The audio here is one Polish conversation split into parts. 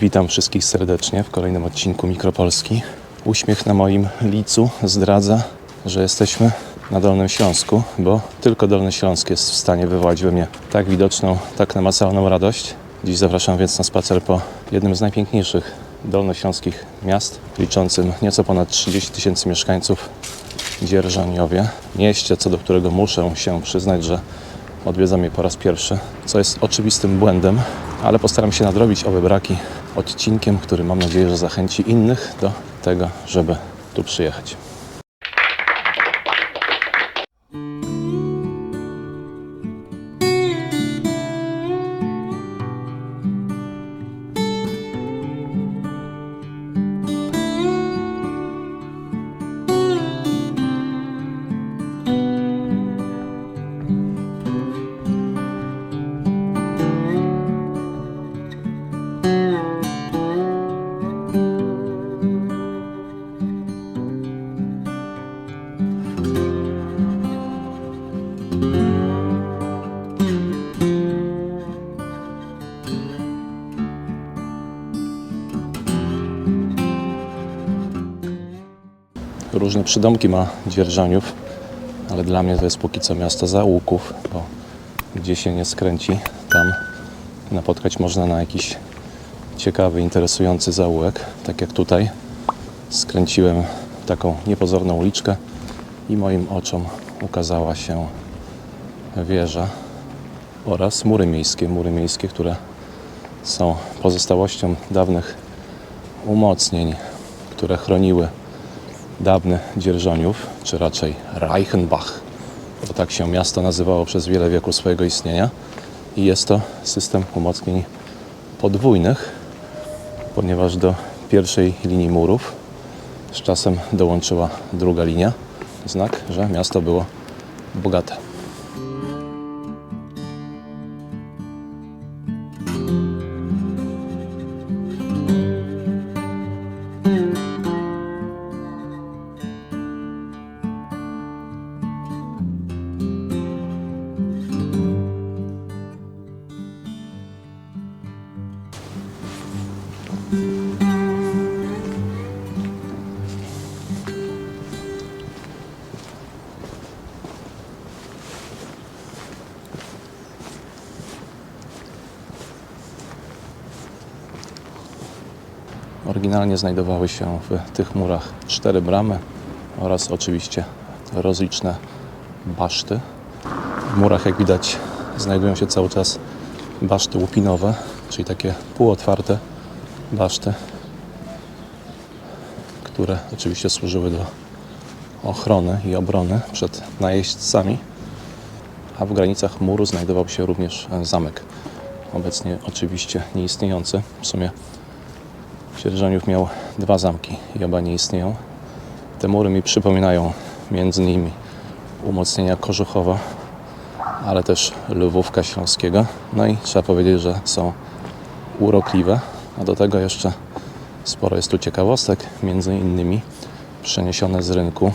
Witam wszystkich serdecznie w kolejnym odcinku Mikropolski. Uśmiech na moim licu zdradza, że jesteśmy na Dolnym Śląsku, bo tylko Dolny Śląsk jest w stanie wywołać we mnie tak widoczną, tak namacalną radość. Dziś zapraszam więc na spacer po jednym z najpiękniejszych dolnośląskich miast, liczącym nieco ponad 30 tysięcy mieszkańców, Dzierżoniowie. Mieście, co do którego muszę się przyznać, że odwiedzam je po raz pierwszy, co jest oczywistym błędem, ale postaram się nadrobić owe braki odcinkiem, który mam nadzieję, że zachęci innych do tego, żeby tu przyjechać. Różne przydomki ma Dzierżoniów, ale dla mnie to jest póki co miasto zaułków, bo gdzie się nie skręci, tam napotkać można na jakiś ciekawy, interesujący zaułek, tak jak tutaj. Skręciłem taką niepozorną uliczkę i moim oczom ukazała się wieża oraz mury miejskie, mury miejskie, które są pozostałością dawnych umocnień, które chroniły dawny Dzierżoniów, czy raczej Reichenbach, bo tak się miasto nazywało przez wiele wieków swojego istnienia. I jest to system umocnień podwójnych, ponieważ do pierwszej linii murów z czasem dołączyła druga linia, znak, że miasto było bogate. Oryginalnie znajdowały się w tych murach cztery bramy oraz oczywiście rozliczne baszty. W murach, jak widać, znajdują się cały czas baszty łupinowe, czyli takie półotwarte baszty, które oczywiście służyły do ochrony i obrony przed najeźdźcami, a w granicach muru znajdował się również zamek, obecnie oczywiście nieistniejący. W sumie Dzierżoniów miał dwa zamki i oba nie istnieją. Te mury mi przypominają między innymi umocnienia Kożuchowa, ale też Lwówka Śląskiego. No i trzeba powiedzieć, że są urokliwe, a do tego jeszcze sporo jest tu ciekawostek, między innymi przeniesione z rynku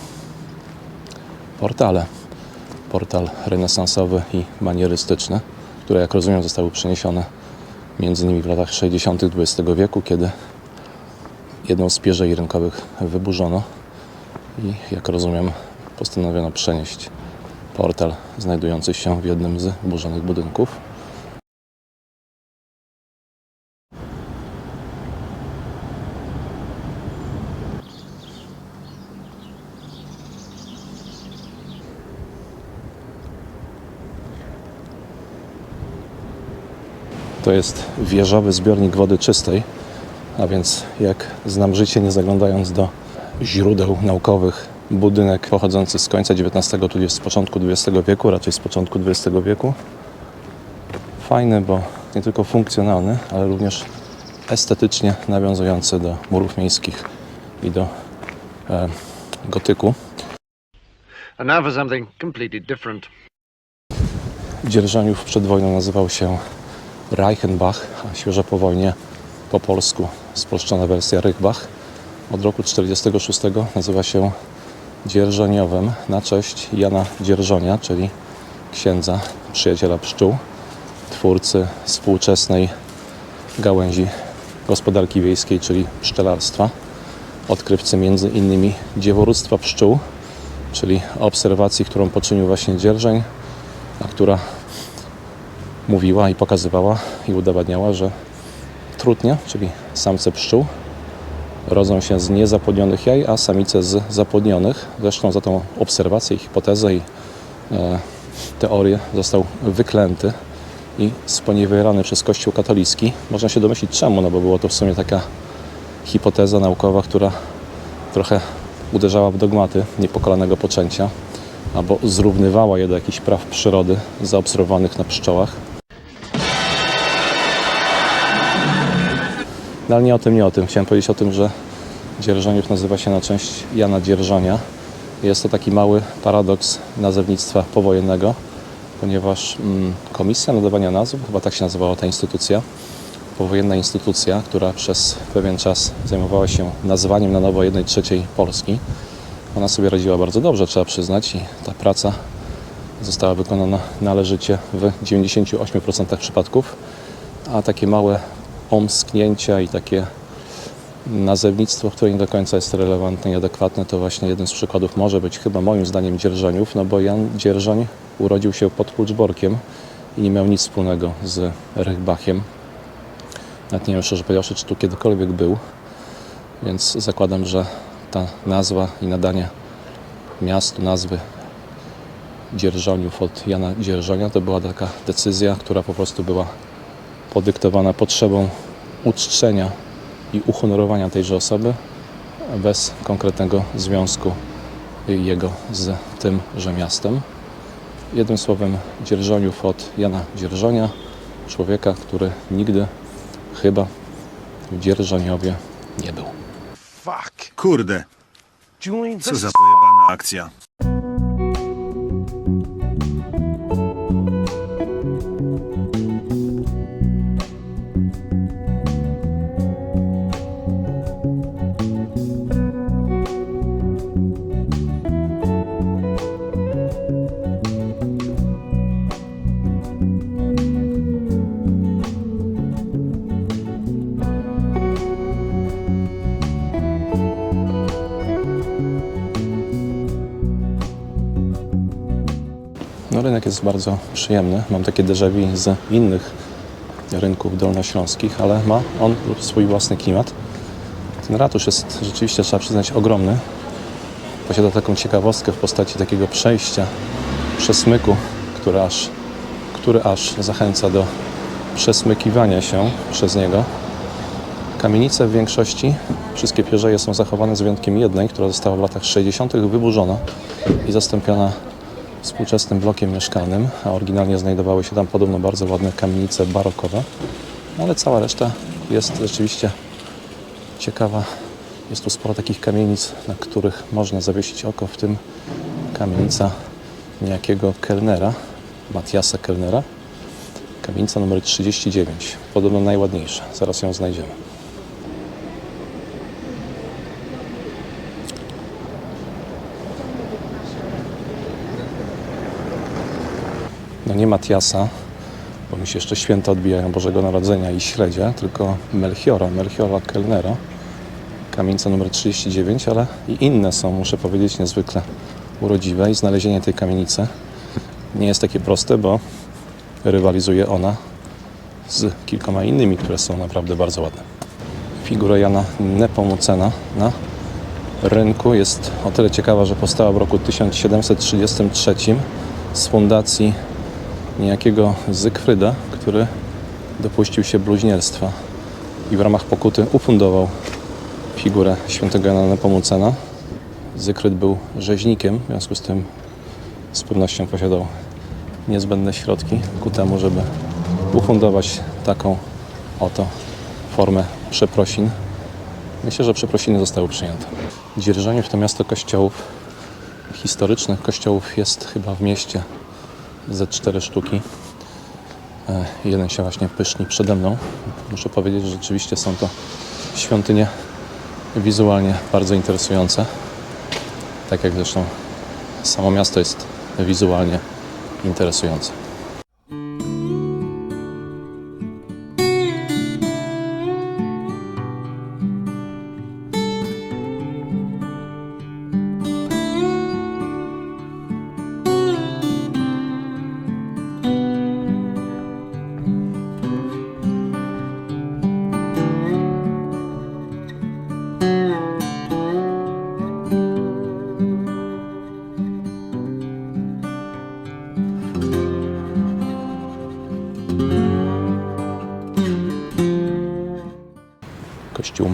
portale. Portal renesansowy i manierystyczny, które jak rozumiem zostały przeniesione między innymi w latach 60. XX wieku, kiedy jedną z pierzei rynkowych wyburzono i jak rozumiem postanowiono przenieść portal znajdujący się w jednym z wyburzonych budynków. To jest wieżowy zbiornik wody czystej, a więc jak znam życie, nie zaglądając do źródeł naukowych, budynek pochodzący z końca XIX tudzież z początku XX wieku, raczej z początku XX wieku. Fajny, bo nie tylko funkcjonalny, ale również estetycznie nawiązujący do murów miejskich i do e, gotyku. And now for something completely different. Dzierżoniów przed wojną nazywał się Reichenbach, a świeżo po wojnie po polsku spolszczona wersja Rychbach. Od roku 1946 nazywa się Dzierżoniowem na cześć Jana Dzierżonia, czyli księdza, przyjaciela pszczół, twórcy współczesnej gałęzi gospodarki wiejskiej, czyli pszczelarstwa. Odkrywcy między innymi dzieworództwa pszczół, czyli obserwacji, którą poczynił właśnie dzierżeń, a która mówiła i pokazywała i udowadniała, że trutnie, czyli samce pszczół, rodzą się z niezapłodnionych jaj, a samice z zapłodnionych. Zresztą za tą obserwację, hipotezę i e, teorię został wyklęty i sponiewierany przez Kościół katolicki. Można się domyślić czemu, no bo było to w sumie taka hipoteza naukowa, która trochę uderzała w dogmaty niepokalanego poczęcia albo zrównywała je do jakichś praw przyrody zaobserwowanych na pszczołach. No ale nie o tym, nie o tym. Chciałem powiedzieć o tym, że Dzierżoniów nazywa się na część Jana Dzierżonia. Jest to taki mały paradoks nazewnictwa powojennego, ponieważ mm, Komisja Nadawania Nazw, chyba tak się nazywała ta instytucja, powojenna instytucja, która przez pewien czas zajmowała się nazwaniem na nowo jednej trzeciej Polski, ona sobie radziła bardzo dobrze, trzeba przyznać, i ta praca została wykonana należycie w 98% przypadków, a takie małe omsknięcia i takie nazewnictwo, które nie do końca jest relevantne i adekwatne, to właśnie jeden z przykładów może być chyba moim zdaniem Dzierżoniów, no bo Jan Dzierżoń urodził się pod Kluczborkiem i nie miał nic wspólnego z Rychbachiem. Nawet nie wiem szczerze powiedziawszy, czy tu kiedykolwiek był, więc zakładam, że ta nazwa i nadanie miastu nazwy Dzierżoniów od Jana Dzierżonia to była taka decyzja, która po prostu była podyktowana potrzebą uczczenia i uhonorowania tejże osoby bez konkretnego związku jego z tymże miastem. Jednym słowem Dzierżoniów od Jana Dzierżonia, człowieka, który nigdy chyba w Dzierżoniowie nie był. Fuck. Kurde, co za pojebana akcja. No, rynek jest bardzo przyjemny. Mam takie déjà z innych rynków dolnośląskich, ale ma on swój własny klimat. Ten ratusz jest rzeczywiście, trzeba przyznać, ogromny. Posiada taką ciekawostkę w postaci takiego przejścia, przesmyku, który aż, który aż zachęca do przesmykiwania się przez niego. Kamienice w większości, wszystkie pierzeje są zachowane z wyjątkiem jednej, która została w latach 60. wyburzona i zastąpiona współczesnym blokiem mieszkalnym, a oryginalnie znajdowały się tam podobno bardzo ładne kamienice barokowe, ale cała reszta jest rzeczywiście ciekawa. Jest tu sporo takich kamienic, na których można zawiesić oko, w tym kamienica niejakiego kelnera, Matiasa Kelnera. Kamienica numer 39, podobno najładniejsza. Zaraz ją znajdziemy. No nie Matiasa, bo mi się jeszcze święta odbijają Bożego Narodzenia i śledzie, tylko Melchiora, Melchiora Kellnera, kamienica numer 39, ale i inne są, muszę powiedzieć, niezwykle urodziwe i znalezienie tej kamienicy nie jest takie proste, bo rywalizuje ona z kilkoma innymi, które są naprawdę bardzo ładne. Figura Jana Nepomucena na rynku jest o tyle ciekawa, że powstała w roku 1733 z fundacji niejakiego Zygfryda, który dopuścił się bluźnierstwa i w ramach pokuty ufundował figurę świętego Jana Nepomucena. Zygfryd był rzeźnikiem, w związku z tym z pewnością posiadał niezbędne środki ku temu, żeby ufundować taką oto formę przeprosin. Myślę, że przeprosiny zostały przyjęte. Dzierżoniów to miasto kościołów historycznych. Kościołów jest chyba w mieście ze cztery sztuki. E, Jeden się właśnie pyszni przede mną. Muszę powiedzieć, że rzeczywiście są to świątynie wizualnie bardzo interesujące. Tak jak zresztą samo miasto jest wizualnie interesujące.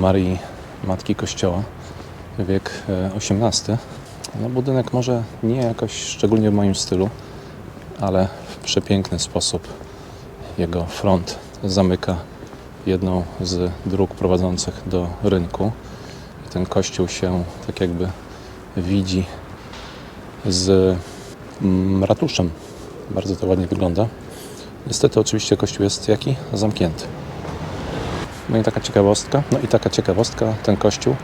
Marii Matki Kościoła, wiek e, XVIII. No, budynek może nie jakoś szczególnie w moim stylu, ale w przepiękny sposób jego front zamyka jedną z dróg prowadzących do rynku. I ten kościół się tak jakby widzi z mm, ratuszem. Bardzo to ładnie wygląda. Niestety oczywiście kościół jest jaki? Zamknięty. No i taka ciekawostka, no i taka ciekawostka, ten kościół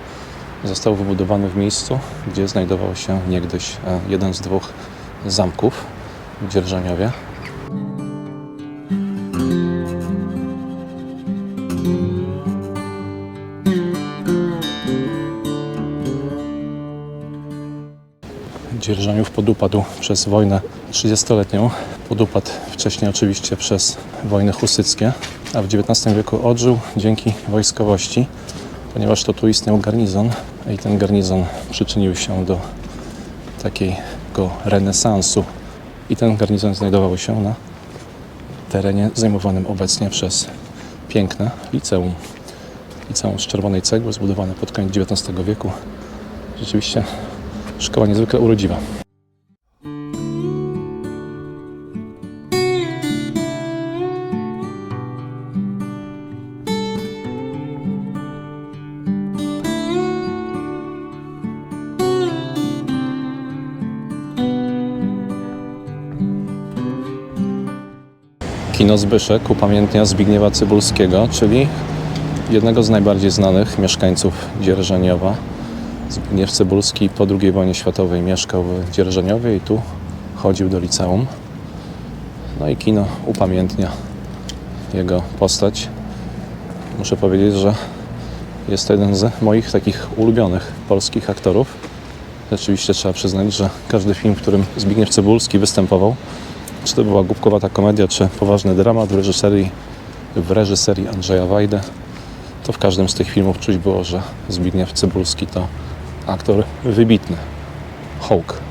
został wybudowany w miejscu, gdzie znajdował się niegdyś e, jeden z dwóch zamków w Dzierżoniowie. Dzierżoniów podupadł przez wojnę 30-letnią. Podupadł wcześniej oczywiście przez wojny husyckie, a w XIX wieku odżył dzięki wojskowości, ponieważ to tu istniał garnizon i ten garnizon przyczynił się do takiego renesansu. I ten garnizon znajdował się na terenie zajmowanym obecnie przez piękne liceum. Liceum z czerwonej cegły, zbudowane pod koniec XIX wieku. Rzeczywiście szkoła niezwykle urodziwa. Kino Zbyszek upamiętnia Zbigniewa Cybulskiego, czyli jednego z najbardziej znanych mieszkańców Dzierżoniowa. Zbigniew Cybulski po II wojnie światowej mieszkał w Dzierżoniowie i tu chodził do liceum. No i kino upamiętnia jego postać. Muszę powiedzieć, że jest to jeden z moich takich ulubionych polskich aktorów. Rzeczywiście trzeba przyznać, że każdy film, w którym Zbigniew Cybulski występował, czy to była głupkowata komedia, czy poważny dramat w reżyserii, w reżyserii Andrzeja Wajdy, to w każdym z tych filmów czuć było, że Zbigniew Cybulski to aktor wybitny. Hołk.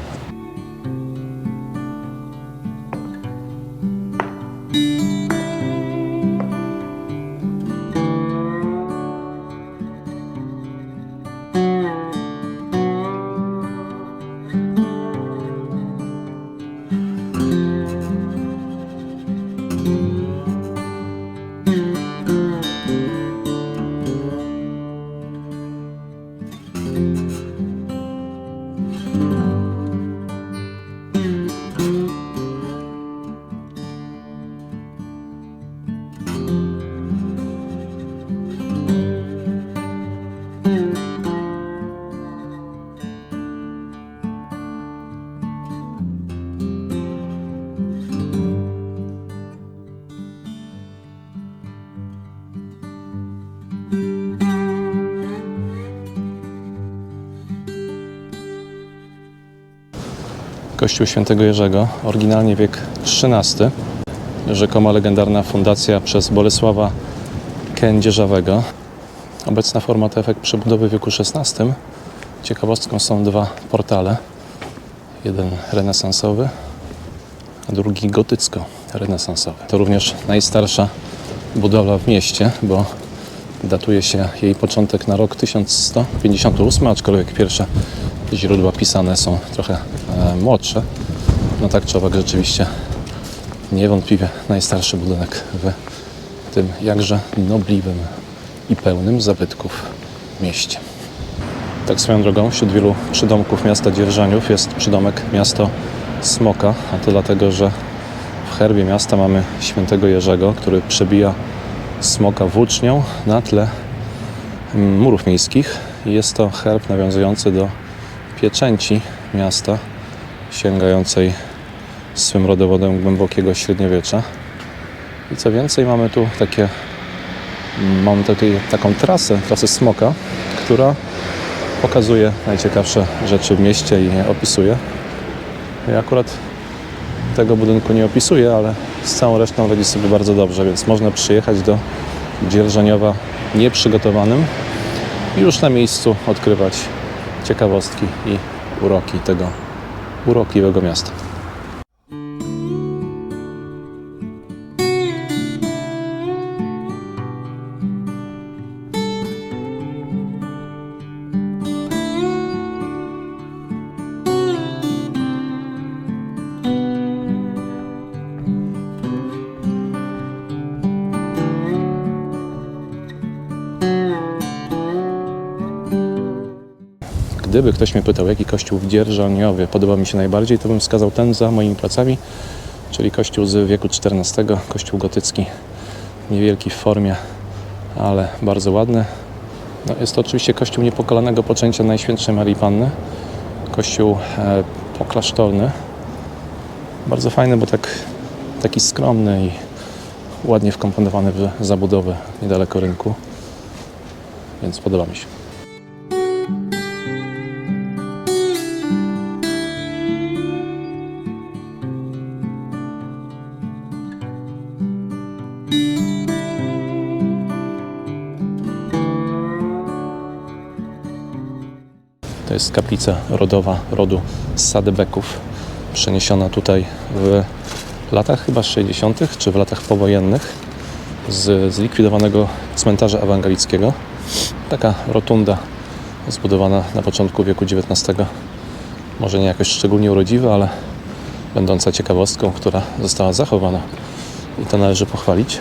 Kościół Świętego Jerzego, oryginalnie wiek XIII, rzekomo legendarna fundacja przez Bolesława Kędzierzawego. Obecna forma to efekt przebudowy w wieku XVI. Ciekawostką są dwa portale. Jeden renesansowy, a drugi gotycko-renesansowy. To również najstarsza budowla w mieście, bo datuje się jej początek na rok 1158, aczkolwiek pierwsze źródła pisane są trochę młodsze. No tak czy owak rzeczywiście niewątpliwie najstarszy budynek w tym jakże nobliwym i pełnym zabytków mieście. Tak swoją drogą, wśród wielu przydomków miasta Dzierżoniów jest przydomek miasto Smoka, a to dlatego, że w herbie miasta mamy świętego Jerzego, który przebija smoka włócznią na tle mm, murów miejskich. Jest to herb nawiązujący do pieczęci miasta, sięgającej swym rodowodem głębokiego średniowiecza. I co więcej, mamy tu takie, mamy takie, taką trasę, trasę smoka, która pokazuje najciekawsze rzeczy w mieście i je opisuje. Ja akurat tego budynku nie opisuję, ale z całą resztą radzi sobie bardzo dobrze, więc można przyjechać do Dzierżoniowa nieprzygotowanym i już na miejscu odkrywać ciekawostki i uroki tego urokliwego miasta. Gdyby ktoś mnie pytał, jaki kościół w Dzierżoniowie podoba mi się najbardziej, to bym wskazał ten za moimi plecami, czyli kościół z wieku XIV, kościół gotycki, niewielki w formie, ale bardzo ładny. No, jest to oczywiście kościół niepokalanego poczęcia Najświętszej Marii Panny, kościół e, poklasztorny, bardzo fajny, bo tak, taki skromny i ładnie wkomponowany w zabudowę niedaleko rynku, więc podoba mi się. Jest kaplica rodowa rodu Sadebeków, przeniesiona tutaj w latach chyba 60. czy w latach powojennych z zlikwidowanego cmentarza ewangelickiego. Taka rotunda zbudowana na początku wieku XIX. Może nie jakoś szczególnie urodziwa, ale będąca ciekawostką, która została zachowana i to należy pochwalić.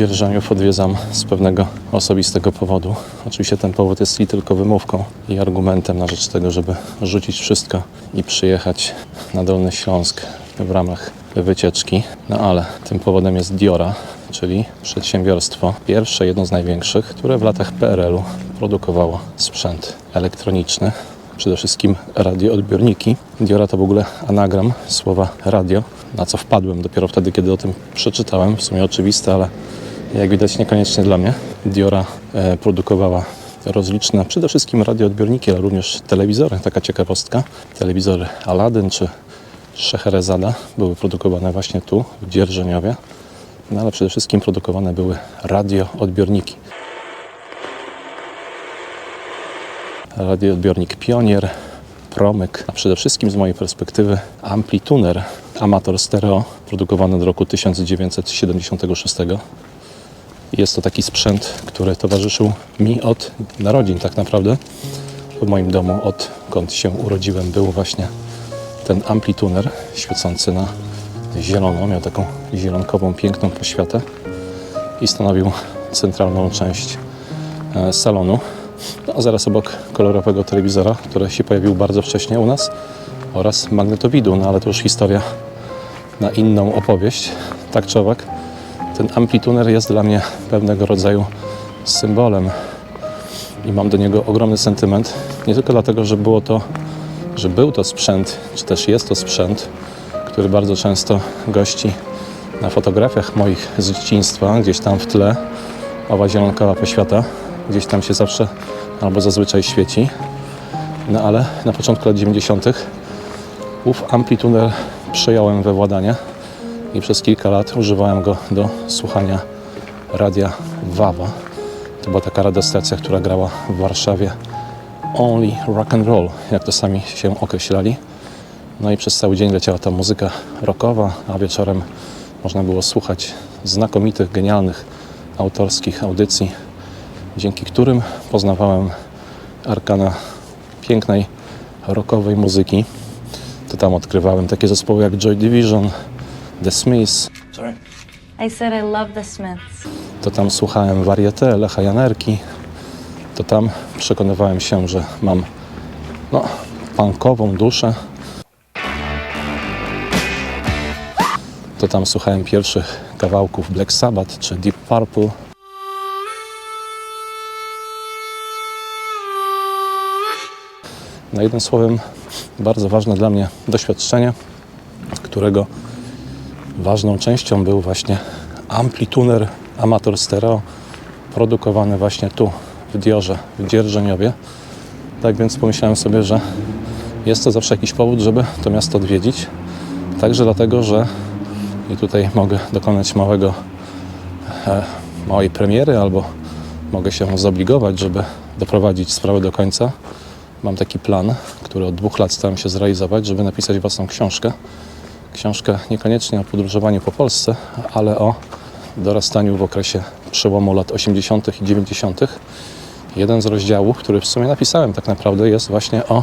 Dzierżoniów odwiedzam z pewnego osobistego powodu. Oczywiście ten powód jest i tylko wymówką i argumentem na rzecz tego, żeby rzucić wszystko i przyjechać na Dolny Śląsk w ramach wycieczki. No ale tym powodem jest Diora, czyli przedsiębiorstwo pierwsze, jedno z największych, które w latach PRL-u produkowało sprzęt elektroniczny. Przede wszystkim radioodbiorniki. Diora to w ogóle anagram słowa radio, na co wpadłem dopiero wtedy, kiedy o tym przeczytałem. W sumie oczywiste, ale jak widać niekoniecznie dla mnie. Diora e, produkowała rozliczne, przede wszystkim radioodbiorniki, ale również telewizory. Taka ciekawostka. Telewizory Aladdin czy Scheherazada były produkowane właśnie tu, w Dzierżoniowie. No ale przede wszystkim produkowane były radioodbiorniki. radioodbiornik Pionier, Promyk, a przede wszystkim z mojej perspektywy Amplituner Amator Stereo, produkowany od roku 1976. Jest to taki sprzęt, który towarzyszył mi od narodzin tak naprawdę. W moim domu, odkąd się urodziłem, był właśnie ten amplituner świecący na zielono. Miał taką zielonkową, piękną poświatę i stanowił centralną część e, salonu. No, a zaraz obok kolorowego telewizora, który się pojawił bardzo wcześnie u nas oraz magnetowidu, no ale to już historia na inną opowieść. Tak czy owak, ten amplituner jest dla mnie pewnego rodzaju symbolem i mam do niego ogromny sentyment. Nie tylko dlatego, że było to, że był to sprzęt, czy też jest to sprzęt, który bardzo często gości na fotografiach moich z dzieciństwa, gdzieś tam w tle, owa zielonkowa poświata, gdzieś tam się zawsze albo zazwyczaj świeci. No ale na początku lat 90. ów amplituner przejąłem we władanie i przez kilka lat używałem go do słuchania radia Wawa. To była taka radiostacja, która grała w Warszawie only rock and roll, jak to sami się określali. No i przez cały dzień leciała ta muzyka rockowa, a wieczorem można było słuchać znakomitych, genialnych autorskich audycji, dzięki którym poznawałem arkana pięknej rockowej muzyki. To tam odkrywałem takie zespoły jak Joy Division, The Smiths, I said I love the Smiths. to tam słuchałem Varieté, Lecha Janerki, to tam przekonywałem się, że mam no, punkową duszę. To tam słuchałem pierwszych kawałków Black Sabbath czy Deep Purple. No jednym słowem, bardzo ważne dla mnie doświadczenie, którego ważną częścią był właśnie amplituner Amator Stereo, produkowany właśnie tu, w Diorze, w Dzierżoniowie. Tak więc pomyślałem sobie, że jest to zawsze jakiś powód, żeby to miasto odwiedzić. Także dlatego, że i tutaj mogę dokonać małego, e, małej premiery, albo mogę się zobligować, żeby doprowadzić sprawę do końca. Mam taki plan, który od dwóch lat starałem się zrealizować, żeby napisać własną książkę, książkę niekoniecznie o podróżowaniu po Polsce, ale o dorastaniu w okresie przełomu lat 80. i 90. Jeden z rozdziałów, który w sumie napisałem tak naprawdę, jest właśnie o,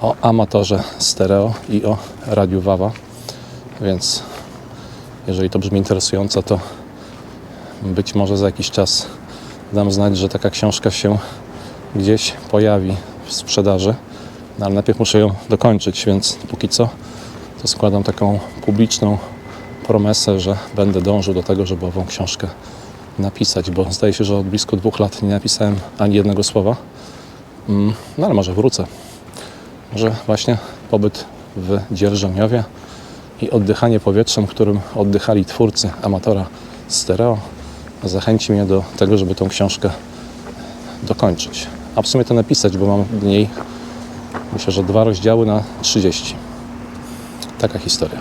o amatorze stereo i o radiu Wawa. Więc jeżeli to brzmi interesująco, to być może za jakiś czas dam znać, że taka książka się gdzieś pojawi w sprzedaży. No, ale najpierw muszę ją dokończyć, więc póki co to składam taką publiczną promesę, że będę dążył do tego, żeby ową książkę napisać, bo zdaje się, że od blisko dwóch lat nie napisałem ani jednego słowa. Mm, No ale może wrócę. Może właśnie pobyt w Dzierżoniowie i oddychanie powietrzem, którym oddychali twórcy amatora stereo, zachęci mnie do tego, żeby tą książkę dokończyć. A w sumie to napisać, bo mam w niej myślę, że dwa rozdziały na 30. Taka historia.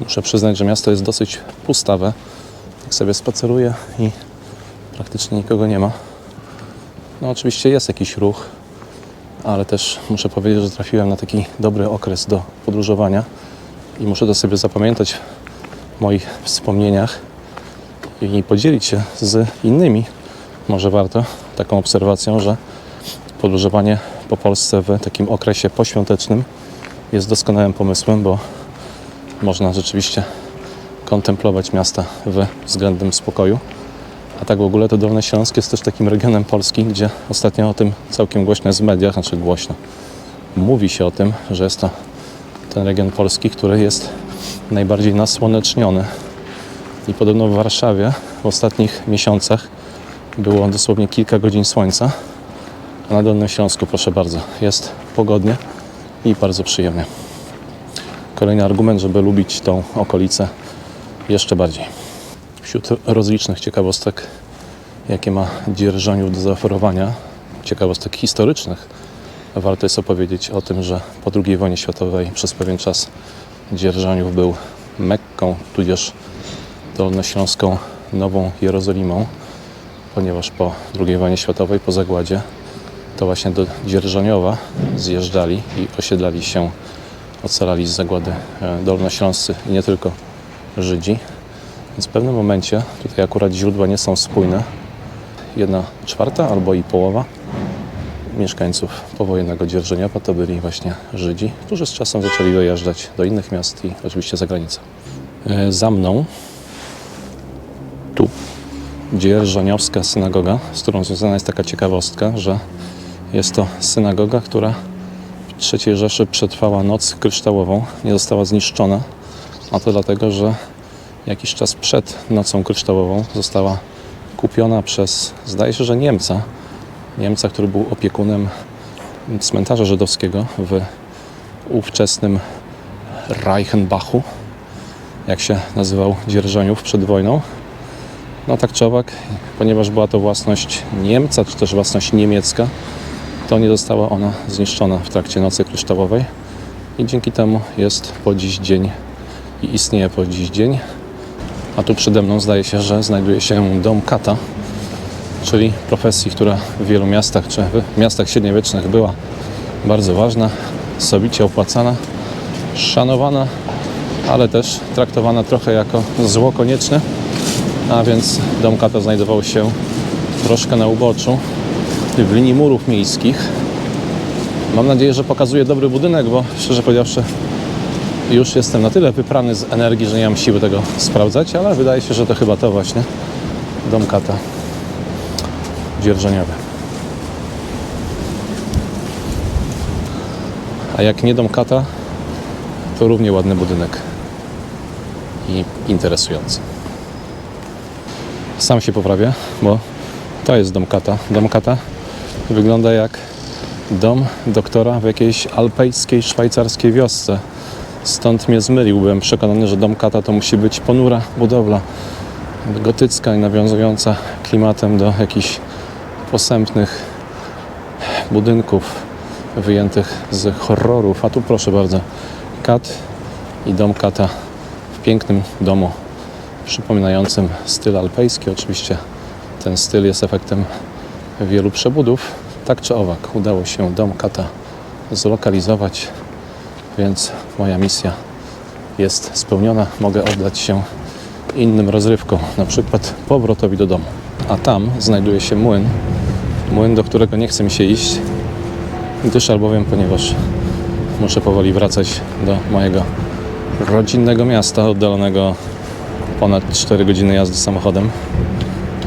Muszę przyznać, że miasto jest dosyć pustawe. Tak sobie spaceruję i praktycznie nikogo nie ma. No oczywiście jest jakiś ruch, ale też muszę powiedzieć, że trafiłem na taki dobry okres do podróżowania i muszę to sobie zapamiętać w moich wspomnieniach i podzielić się z innymi. Może warto taką obserwacją, że podróżowanie po Polsce w takim okresie poświątecznym jest doskonałym pomysłem, bo można rzeczywiście kontemplować miasta w względnym spokoju. A tak w ogóle to Dolny Śląsk jest też takim regionem Polski, gdzie ostatnio o tym całkiem głośno jest w mediach, znaczy głośno. Mówi się o tym, że jest to ten region Polski, który jest najbardziej nasłoneczniony. I podobno w Warszawie w ostatnich miesiącach było dosłownie kilka godzin słońca, a na Dolnym Śląsku, proszę bardzo, jest pogodnie i bardzo przyjemnie. Kolejny argument, żeby lubić tą okolicę jeszcze bardziej. Wśród rozlicznych ciekawostek, jakie ma Dzierżoniów do zaoferowania, ciekawostek historycznych, warto jest opowiedzieć o tym, że po II wojnie światowej przez pewien czas Dzierżoniów był Mekką, tudzież dolnośląską Nową Jerozolimą, ponieważ po II wojnie światowej, po zagładzie, to właśnie do Dzierżoniowa zjeżdżali i osiedlali się ocalali z zagłady e, dolnośląscy i nie tylko Żydzi. Więc w pewnym momencie, tutaj akurat źródła nie są spójne, jedna czwarta albo i połowa mieszkańców powojennego Dzierżoniowa to byli właśnie Żydzi, którzy z czasem zaczęli dojeżdżać do innych miast i oczywiście za granicę. E, Za mną tu Dzierżoniowska synagoga, z którą związana jest taka ciekawostka, że jest to synagoga, która w III Rzeszy przetrwała noc kryształową, nie została zniszczona, a to dlatego, że jakiś czas przed nocą kryształową została kupiona przez, zdaje się, że Niemca, Niemca, który był opiekunem cmentarza żydowskiego w ówczesnym Reichenbachu, jak się nazywał Dzierżoniów przed wojną. No tak czy owak, ponieważ była to własność Niemca, czy też własność niemiecka, to nie została ona zniszczona w trakcie Nocy Kryształowej i dzięki temu jest po dziś dzień i istnieje po dziś dzień. A tu przede mną zdaje się, że znajduje się dom kata, czyli profesji, która w wielu miastach czy w miastach średniowiecznych była bardzo ważna, sobicie opłacana, szanowana, ale też traktowana trochę jako zło konieczne. A więc dom kata znajdował się troszkę na uboczu w linii murów miejskich. Mam nadzieję, że pokazuje dobry budynek, bo szczerze powiedziawszy już jestem na tyle wyprany z energii, że nie mam siły tego sprawdzać, ale wydaje się, że to chyba to właśnie dom kata dzierżoniowy. A jak nie dom kata, to równie ładny budynek i interesujący. Sam się poprawię, bo to jest dom kata. Dom kata wygląda jak dom doktora w jakiejś alpejskiej, szwajcarskiej wiosce. Stąd mnie zmylił. Byłem przekonany, że dom kata to musi być ponura budowla. gotycka i nawiązująca klimatem do jakichś posępnych budynków wyjętych z horrorów. A tu proszę bardzo, kat i dom kata w pięknym domu przypominającym styl alpejski. Oczywiście ten styl jest efektem wielu przebudów. Tak czy owak, udało się dom kata zlokalizować, więc moja misja jest spełniona. Mogę oddać się innym rozrywkom, na przykład powrotowi do domu. A tam znajduje się młyn, młyn, do którego nie chce mi się iść, gdyż albowiem, ponieważ muszę powoli wracać do mojego rodzinnego miasta, oddalonego ponad 4 godziny jazdy samochodem.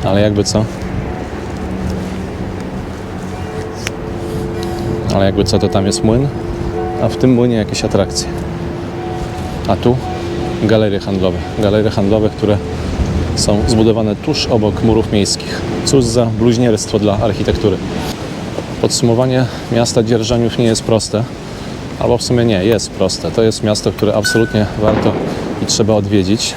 Ale jakby co? Ale jakby co, to tam jest młyn, a w tym młynie jakieś atrakcje. A tu galerie handlowe. Galerie handlowe, które są zbudowane tuż obok murów miejskich. Cóż za bluźnierstwo dla architektury. Podsumowanie miasta Dzierżoniów nie jest proste. Albo w sumie nie, jest proste. To jest miasto, które absolutnie warto i trzeba odwiedzić.